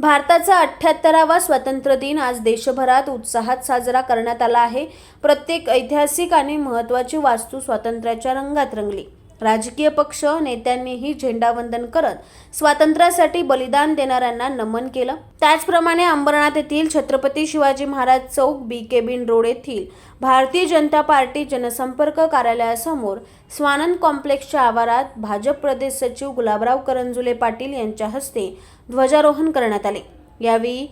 भारताचा अठ्ठ्याहत्तरावा स्वातंत्र्य दिन आज देशभरात उत्साहात साजरा करण्यात आला आहे. प्रत्येक ऐतिहासिक आणि महत्त्वाची वास्तू स्वातंत्र्याच्या रंगात रंगली. राजकीय पक्ष नेत्यांनीही झेंडावंदन करत स्वातंत्र्यासाठी बलिदान देणाऱ्यांना नमन केलं. त्याचप्रमाणे अंबरनाथ येथील Chhatrapati Shivaji Maharaj Chowk B. Cabin road येथील भारतीय जनता पार्टी जनसंपर्क कार्यालयासमोर स्वानंद कॉम्प्लेक्सच्या आवारात भाजप प्रदेश सचिव गुलाबराव करंजुले पाटील यांच्या हस्ते ध्वजारोहण करण्यात आले. यावेळी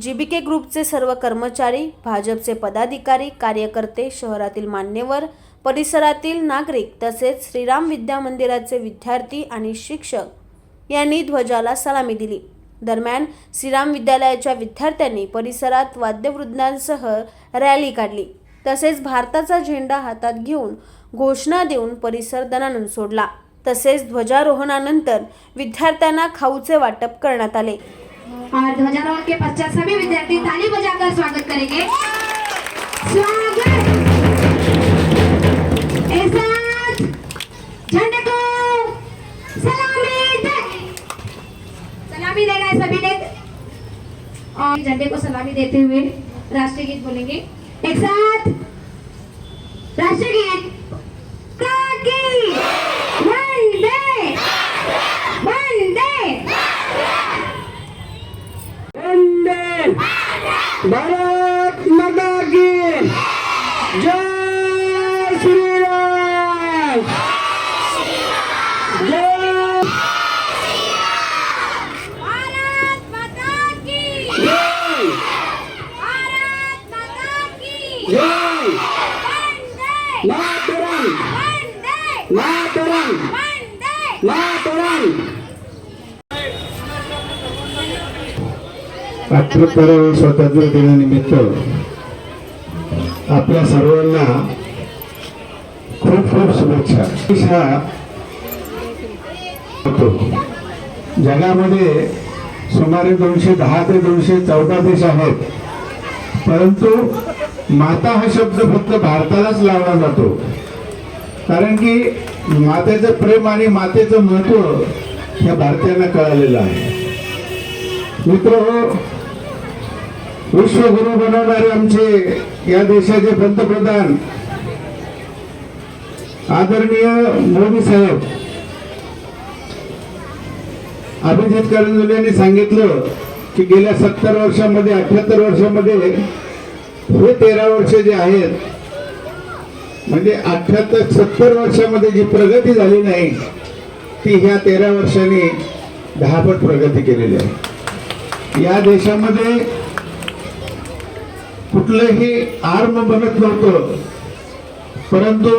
जीबीके ग्रुपचे सर्व कर्मचारी भाजपचे पदाधिकारी कार्यकर्ते शहरातील मान्यवर परिसरातील नागरिक तसेच श्रीराम विद्या मंदिराचे विद्यार्थी आणि शिक्षक यांनी ध्वजाला सलामी दिली. दरम्यान श्रीराम विद्यालयाच्या विद्यार्थ्यांनी परिसरात वाद्यवृंदांसह रॅली काढली. तसेच भारताचा झेंडा हातात घेऊन घोषणा देऊन परिसर दणानून सोडला. तसेच ध्वजारोहणानंतर विद्यार्थ्यांना खाऊचे वाटप करण्यात आले. और ध्वजारोहण के पश्चात सभी विद्यार्थी ताली बजाकर स्वागत करेंगे. झंडे को सलामी देते हुए राष्ट्रीय गीत बोलेंगे. एक साथ राष्ट्रीय गीत काकी वंदे वंदे वंदे भारत माता की जय श्री राम जय भारत माता की जय भारत माता की जय वंदे मातरम वंदे मातरम वंदे मातरम अठ्ठ्याहत्तर स्वातंत्र्य दिनानिमित्त आपल्या सर्वांना खूप खूप शुभेच्छा. जगामध्ये सुमारे दोनशे दहा ते दोनशे चौदा देश आहेत. परंतु माता हा शब्द फक्त भारतालाच लावला जातो. कारण की मातेचं प्रेम आणि मातेचं महत्त्व या भारतीयांना कळालेलं आहे. मित्र विश्वगुरु बनवणारे आमचे या देशाचे पंतप्रधान आदरणीय मोदी साहेब. अभिजित करंजुले यांनी सांगितलं की गेल्या सत्तर वर्षामध्ये अठ्याहत्तर वर्षामध्ये हे तेरा वर्ष जे आहेत म्हणजे अठ्याहत्तर सत्तर वर्षामध्ये जी प्रगती झाली नाही ती ह्या तेरा वर्षांनी दहापट प्रगती केलेली आहे. या देशामध्ये कुठलंही आर्म बनत नव्हतं. परंतु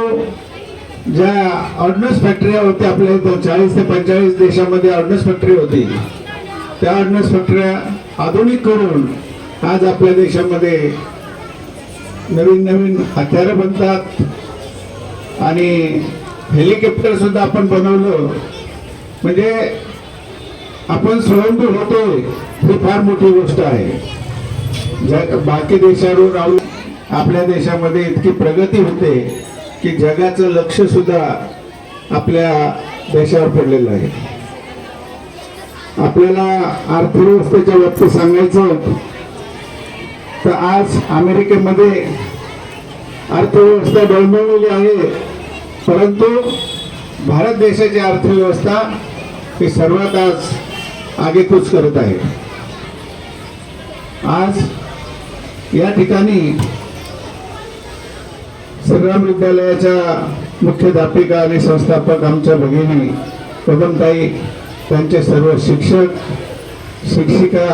ज्या ऑर्डनन्स फॅक्टऱ्या होत्या आपल्या इथं चाळीस ते पंचेचाळीस देशामध्ये ऑर्डनन्स फॅक्टरी होती. त्या ऑर्डनन्स फॅक्टऱ्या आधुनिक करून आज आपल्या देशामध्ये नवीन नवीन हत्यारं बनतात. आणि हेलिकॉप्टर सुद्धा आपण बनवलं. म्हणजे आपण स्वयंभू होतोय ही फार मोठी गोष्ट आहे. जग बाकी देशावर राहून आपल्या देशामध्ये इतकी प्रगती होते की जगाचं लक्ष सुद्धा आपल्या देशावर पडलेलं आहे. आपल्याला अर्थव्यवस्थेच्या बाबतीत सांगायचं तर आज अमेरिकेमध्ये अर्थव्यवस्था डळमळलेली आहे परंतु भारत देशाची अर्थव्यवस्था ही सर्वात आज आगेकूच करत आहे. आज या ठिकाणी श्रीराम विद्यालयाच्या मुख्याध्यापिका आणि संस्थापक आमच्या भगिनी पदमताई त्यांचे सर्व शिक्षक शिक्षिका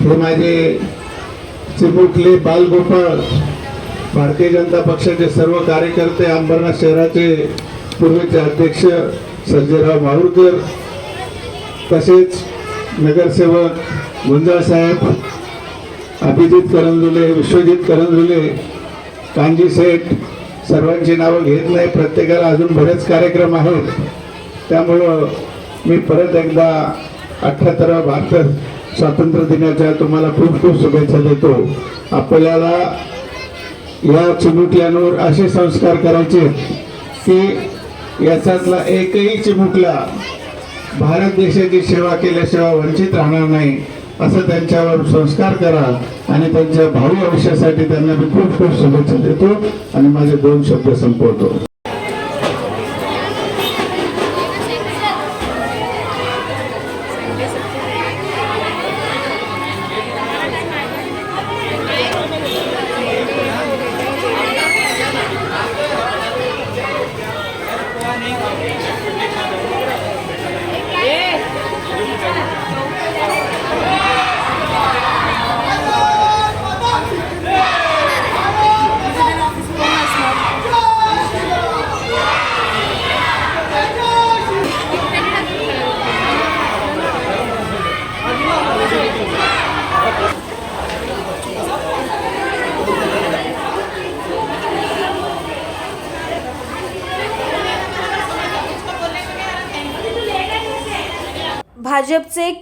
हे माझे चिमुकले बालगोपाळ भारतीय जनता पक्षाचे सर्व कार्यकर्ते अंबरनाथ शहराचे पूर्वीचे अध्यक्ष संजयराव माहुरकर तसेच नगरसेवक गुंजाळ साहेब अभिजित करंजुले विश्वजित करंजुले कांजी सेठ सर्वांची नावं घेत नाही. प्रत्येकाला अजून बरेच कार्यक्रम आहेत. त्यामुळं मी परत एकदा अठ्ठ्याहत्तरा भारत स्वातंत्र्य दिनाच्या तुम्हाला खूप खूप शुभेच्छा देतो. आपल्याला या चिमुकल्यांवर असे संस्कार करायचे की याच्यातला एकही चिमुकला भारत देशाची सेवा केल्याशिवाय वंचित राहणार नाही. असं त्यांच्यावर संस्कार करा आणि त्यांच्या भावी आयुष्यासाठी त्यांना मी खूप खूप शुभेच्छा देतो आणि माझे दोन शब्द संपवतो.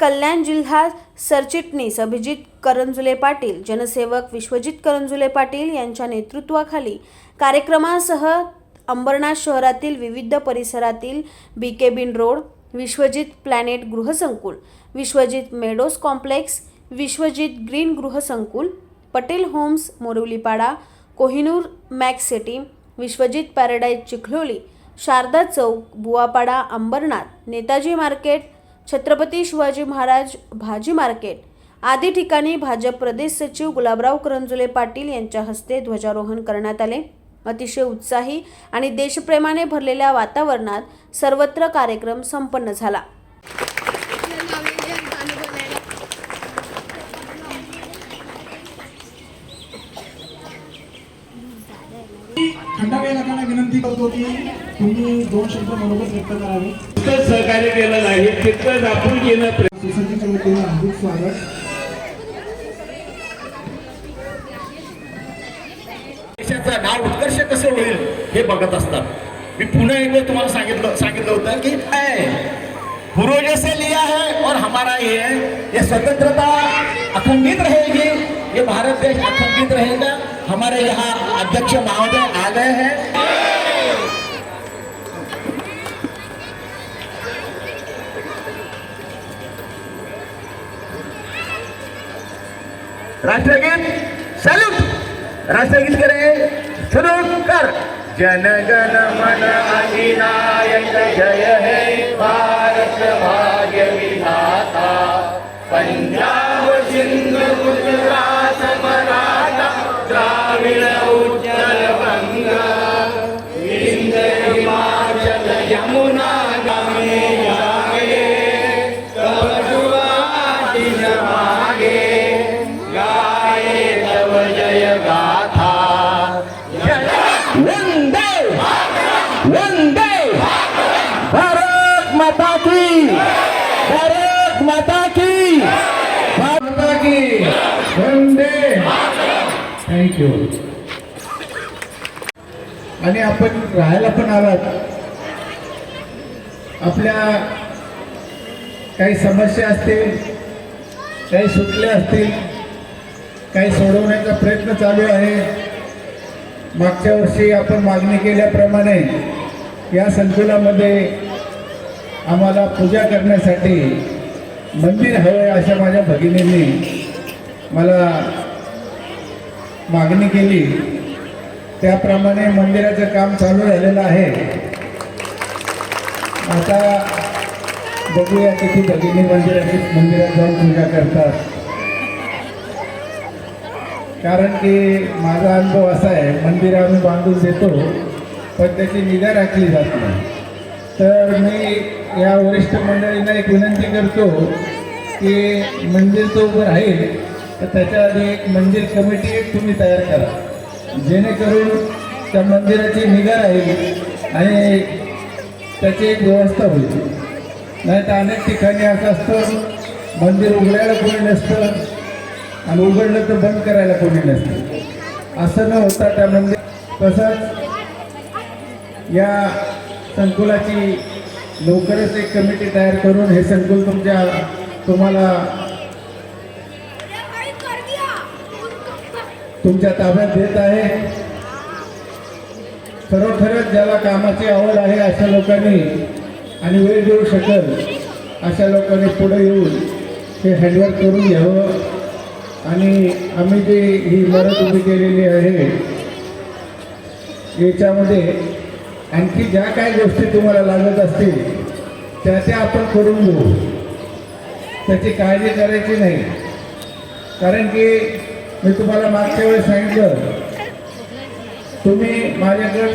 कल्याण जिल्हा सरचिटणीस अभिजित करंजुले पाटील जनसेवक विश्वजित करंजुले पाटील यांच्या नेतृत्वाखाली कार्यक्रमासह अंबरनाथ शहरातील विविध परिसरातील B cabin road Vishwajit planet गृहसंकुल Vishwajit meadows complex Vishwajit green गृहसंकुल Patel homes Morwalipada Kohinoor max city Vishwajit paradise Chikhloli Sharda Chowk Buwapada Ambarnath Netaji market Chhatrapati Shivaji Maharaj भाजी मार्केट. आदी ठिकाणी भाजप प्रदेश सचिव गुलाबराव करंजुले पाटील यांच्या हस्ते ध्वजारोहण करण्यात आले. अतिशय उत्साही आणि देशप्रेमाने भरलेल्या वातावरणात सर्वत्र कार्यक्रम संपन्न झाला. खंडाबे विनंती करतो की तुम्ही दोन शब्द मनोगत व्यक्त करावे. तितकंच सहकार्य केलेलं आहे तितकंच आपुलकीनं प्रेम सोसायटीच्या वतीने हार्दिक स्वागत. देशाचं नाव उत्कर्ष कसं होईल हे बघत असतात. मी पुन्हा एकदा तुम्हाला सांगितलं सांगितलं होतं की पूर्वजों से लिया है और हमारा ये है। ये स्वतंत्रता अखंडित रहेगी। ये भारत देश अखंडित रहेगा। हमारे यहाँ अध्यक्ष महोदय आ गए हैं। राष्ट्रगीत सॅल्यूट राष्ट्रगीत करे सुरू कर. जनगण मन अधिनायक जय हे भारत भाग्य विधाता. पंजाब सिंध गुजरात मराठा द्राविड थँक्यू आणि आपण राहायला पण आलात. आपल्या काही समस्या असतील काही सुटल्या असतील काही सोडवण्याचा प्रयत्न चालू आहे. मागच्या वर्षी आपण मागणी केल्याप्रमाणे या संकुलामध्ये आम्हाला पूजा करण्यासाठी मंदिर हवं आहे अशा माझ्या भगिनींनी मला मागणी केली. त्याप्रमाणे मंदिराचं काम चालू झालेलं आहे. आता बघूया किती भगिनी मंदिराची मंदिरात जाऊन पूजा करतात. कारण की माझा अनुभव असा आहे मंदिर आम्ही बांधून देतो पण त्याची निगा राखली जात नाही. तर मी या वरिष्ठ मंडळींना एक विनंती करतो की मंदिर तो उभं राहील तर त्याच्या आधी एक मंदिर कमिटी तुम्ही तयार करा. जेणेकरून त्या मंदिराची निगा राहील आणि त्याची एक व्यवस्था होईल. नाही तर अनेक ठिकाणी असं असतं मंदिर उघडायला कोणी नसतं आणि उघडलं तर बंद करायला कोणी नसतं. असं न होता त्या मंदिर तसंच या संकुलाची लवकरच एक कमिटी तयार करून हे संकुल तुमच्या तुम्हाला तुमच्या ताब्यात देत आहे. खरोखरच ज्याला कामाची आवड आहे अशा लोकांनी आणि वेळ देऊ शकेल अशा लोकांनी पुढे येऊन ते हँडवर्क करून घ्यावं. आणि आम्ही जी ही इमारत उभी केलेली आहे याच्यामध्ये आणखी ज्या काही गोष्टी तुम्हाला लागत असतील त्या त्या आपण करून घेऊ. त्याची काळजी करायची नाही. कारण की मी तुम्हाला मागच्या वेळेस सांगितलं तुम्ही माझ्याकडे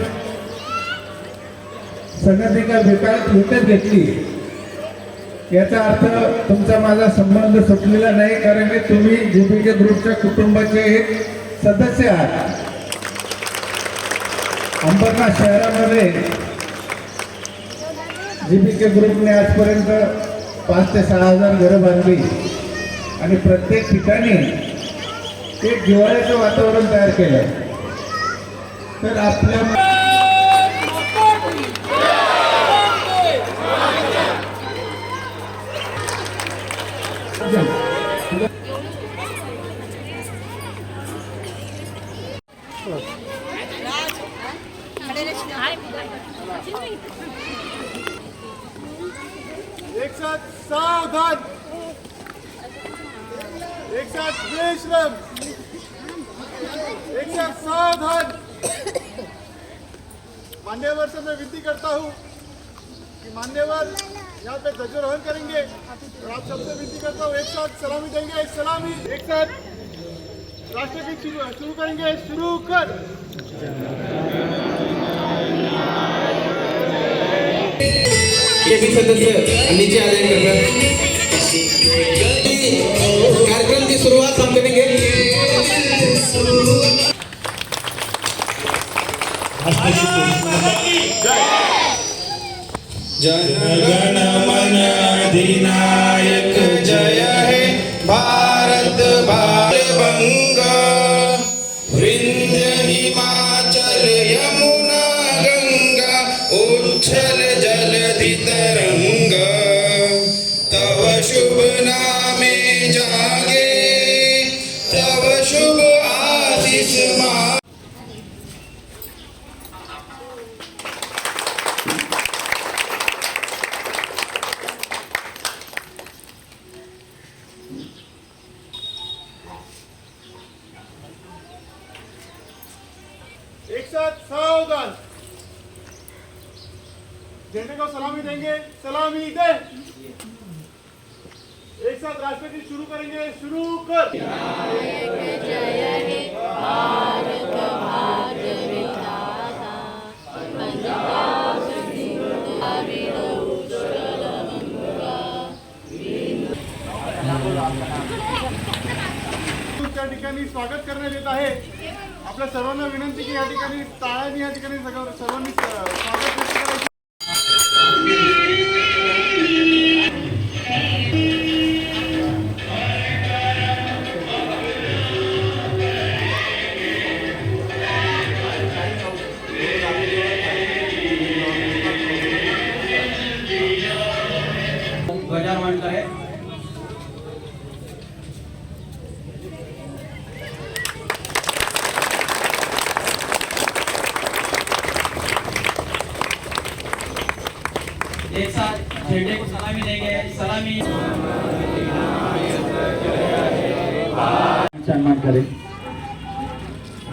संगतिका विकास विकत घेतली. याचा अर्थ तुमचा माझा संबंध सुटलेला नाही कारण की तुम्ही जीबीके ग्रुपच्या कुटुंबाचे एक सदस्य आहात. अंबरनाथ शहरामध्ये जीबीके ग्रुपने आजपर्यंत पाच ते सहा हजार घरं बांधली. आणि प्रत्येक ठिकाणी एक जिव्हाळ्याचं वातावरण तयार केलं तर आपल्या करेंगे। और आप सबसे विनती करता हूँ एक साथ सलामी देंगे सलामी। एक साथ राष्ट्रगीत शुरू शुरू करेंगे शुरू कर। के भी सदस्य नीचे आ जाएँगे कार्यक्रम की शुरुआत हम करेंगे। जनगण मन अधिनायक जय हे भारत भार झंडे को सलामी देंगे सलामी दे। एक साथ राष्ट्रगीत शुरू करेंगे शुरू कर। त्या ठिकाणी स्वागत करण्यात येत आहे. आपल्या सर्वांना विनंती की या ठिकाणी टाळ्यांनी या ठिकाणी सगळं- सर्वांनी स्वागत सन्मान करेल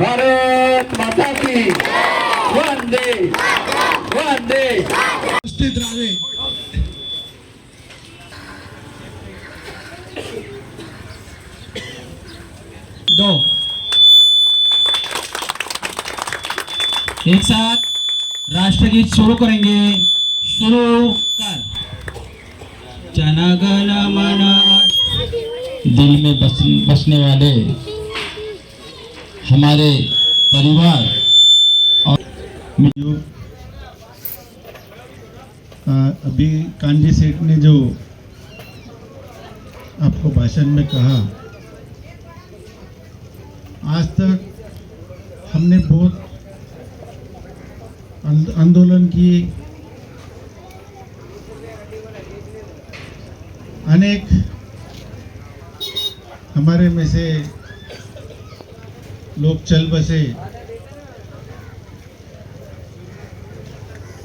भारत माता की वंदे वंदे. उपस्थित राहावे दो. एक साथ राष्ट्रगीत शुरू करेंगे. शुरू कर. जनगण मन दिल में बस, बसने वाले हमारे परिवार और अभी कांजी सेठ ने जो आपको भाषण में कहा आज तक हमने बहुत आंदोलन किए। अनेक हमारे में से लोग चल बसे।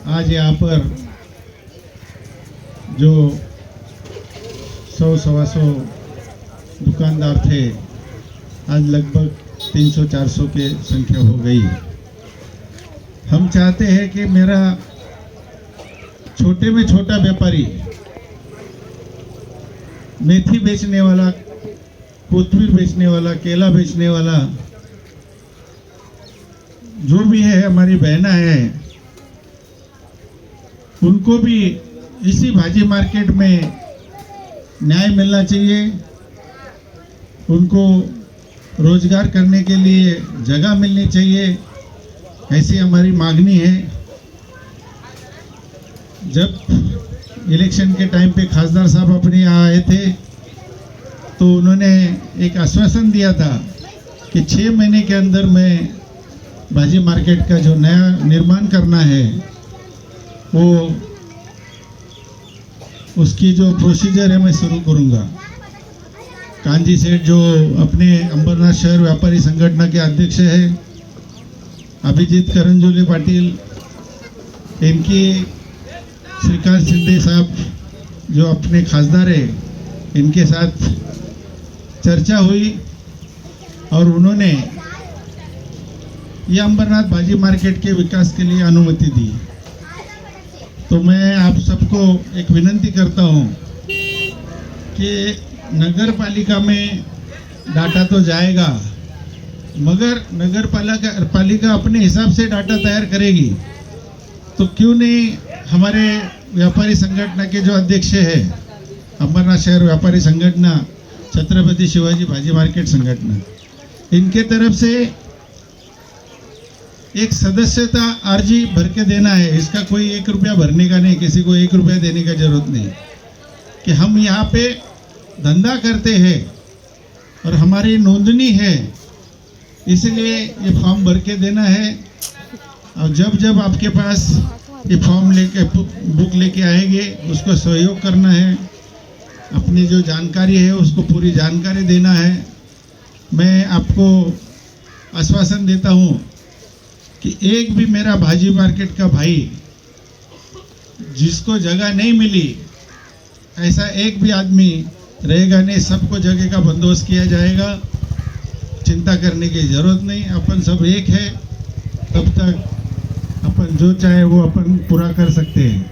आज यहाँ पर जो सौ सवा सौ दुकानदार थे, आज लगभग 300-400 के संख्या हो गई। हम चाहते हैं कि मेरा छोटे में छोटा व्यापारी, मेथी बेचने वाला कोतमीर बेचने वाला, केला बेचने वाला, जो भी है, हमारी बहना है, उनको भी इसी भाजी मार्केट में न्याय मिलना चाहिए। उनको रोज़गार करने के लिए जगह मिलनी चाहिए, ऐसी हमारी मांगनी है। जब इलेक्शन के टाइम पे खासदार साहब अपने यहाँ आए थे तो उन्होंने एक आश्वासन दिया था कि छः महीने के अंदर मैं भाजी मार्केट का जो नया निर्माण करना है, वो उसकी जो प्रोसीजर है मैं शुरू करूँगा। कांजी सेठ जो अपने अंबरनाथ शहर व्यापारी संगठन के अध्यक्ष है, अभिजीत करंजोली पाटिल, इनकी श्रीकांत शिंदे साहब जो अपने खासदार है, इनके साथ चर्चा हुई और उन्होंने ये अंबरनाथ भाजी मार्केट के विकास के लिए अनुमति दी। तो मैं आप सबको एक विनंती करता हूँ कि नगर पालिका में डाटा तो जाएगा, मगर नगर पालिका पालिका अपने हिसाब से डाटा तैयार करेगी। तो क्यों नहीं हमारे व्यापारी संगठन के जो अध्यक्ष है, अंबरनाथ शहर व्यापारी संगठन छत्रपति शिवाजी भाजी मार्केट संगठन इनके तरफ़ से एक सदस्यता अर्जी भर के देना है। इसका कोई एक रुपया भरने का नहीं, किसी को एक रुपया देने का ज़रूरत नहीं। कि हम यहाँ पे धंधा करते हैं और हमारी नोंदनी है, इसलिए ये फॉर्म भर के देना है। और जब जब आपके पास ये फॉर्म लेके, बुक लेके आएँगे, उसको सहयोग करना है। अपनी जो जानकारी है, उसको पूरी जानकारी देना है। मैं आपको आश्वासन देता हूँ कि एक भी मेरा भाजी मार्केट का भाई जिसको जगह नहीं मिली, ऐसा एक भी आदमी रहेगा नहीं, सबको जगह का बंदोबस्त किया जाएगा। चिंता करने की ज़रूरत नहीं, अपन सब एक है। तब तक अपन जो चाहे वो अपन पूरा कर सकते हैं।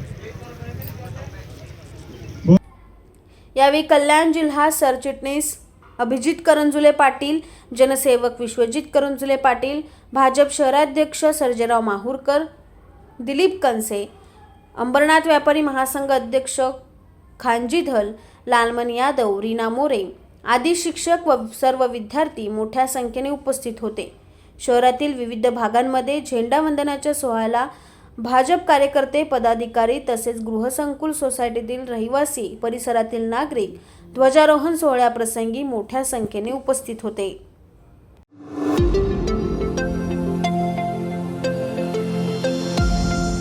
यावेळी कल्याण जिल्हा सरचिटणीस अभिजित करंजुले पाटील जनसेवक विश्वजित करंजुले पाटील भाजप शहराध्यक्ष सर्जेराव माहूरकर दिलीप कनसे अंबरनाथ व्यापारी महासंघ अध्यक्ष खानजी धल लालमन यादव रीना मोरे आदी शिक्षक व सर्व विद्यार्थी मोठ्या संख्येने उपस्थित होते. शहरातील विविध भागांमध्ये झेंडावंदनाच्या सोहळ्याला भाजप कार्यकर्ते पदाधिकारी तसेच गृहसंकुल सोसायटीतील रहिवासी परिसरातील नागरिक ध्वजारोहण सोहळ्याप्रसंगी मोठ्या संख्येने उपस्थित होते.